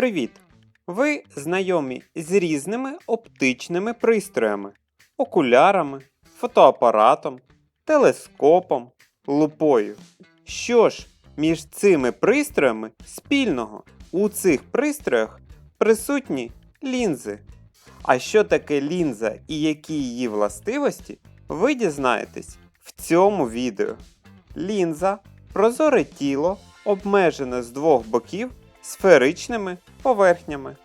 Привіт! Ви знайомі з різними оптичними пристроями, окулярами, фотоапаратом, телескопом, лупою. Що ж між цими пристроями спільного? У цих пристроях присутні лінзи. А що таке лінза і які її властивості, ви дізнаєтесь в цьому відео. Лінза прозоре тіло, обмежене з двох боків сферичними поверхнями.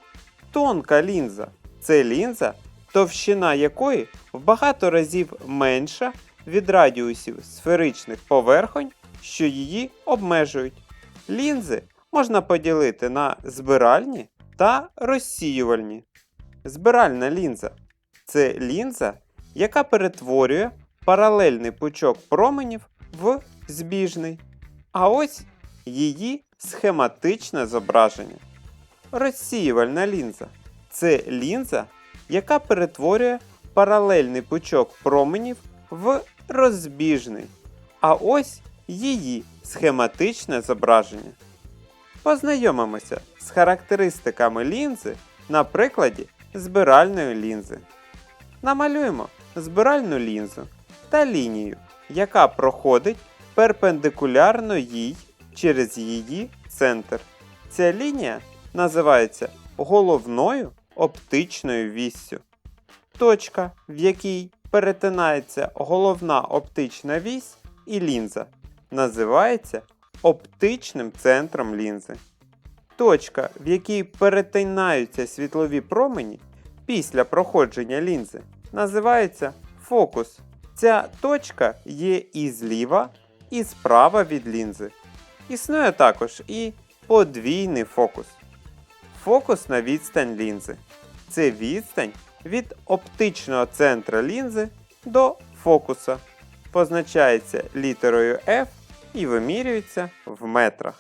Тонка лінза це лінза, товщина якої в багато разів менша від радіусів сферичних поверхонь, що її обмежують. Лінзи можна поділити на збиральні та розсіювальні. Збиральна лінза це лінза, яка перетворює паралельний пучок променів в збіжний. А ось її схематичне зображення. Розсіювальна лінза це лінза, яка перетворює паралельний пучок променів в розбіжний. А ось її схематичне зображення. Познайомимося з характеристиками лінзи на прикладі збиральної лінзи. Намалюємо збиральну лінзу та лінію, яка проходить перпендикулярно їй через її центр. Ця лінія називається головною оптичною віссю. Точка, в якій перетинається головна оптична вісь і лінза, називається оптичним центром лінзи. Точка, в якій перетинаються світлові промені після проходження лінзи, називається фокус. Ця точка є і зліва, і справа від лінзи. Існує також і подвійний фокус. Фокус на відстань лінзи. Це відстань від оптичного центра лінзи до фокуса. Позначається літерою F і вимірюється в метрах.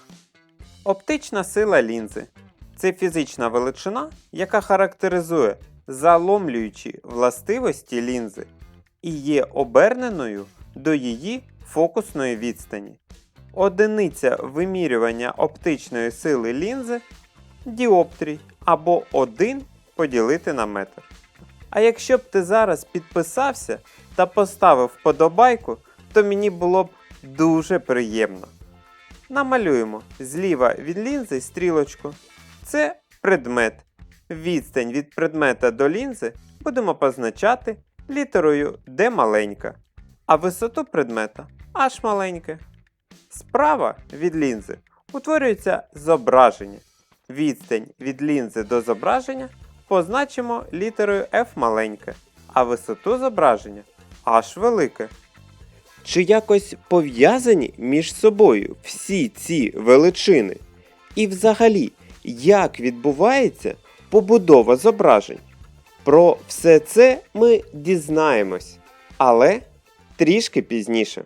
Оптична сила лінзи це фізична величина, яка характеризує заломлюючі властивості лінзи і є оберненою до її фокусної відстані. Одиниця вимірювання оптичної сили лінзи діоптрій або 1 поділити на метр. А якщо б ти зараз підписався та поставив вподобайку, то мені було б дуже приємно. Намалюємо зліва від лінзи стрілочку. Це предмет. Відстань від предмета до лінзи будемо позначати літерою D маленька, а висоту предмета H маленьке. Справа від лінзи утворюється зображення. Відстань від лінзи до зображення позначимо літерою F маленьке, а висоту зображення H велике. Чи якось пов'язані між собою всі ці величини? І взагалі, як відбувається побудова зображень? Про все це ми дізнаємось, але трішки пізніше.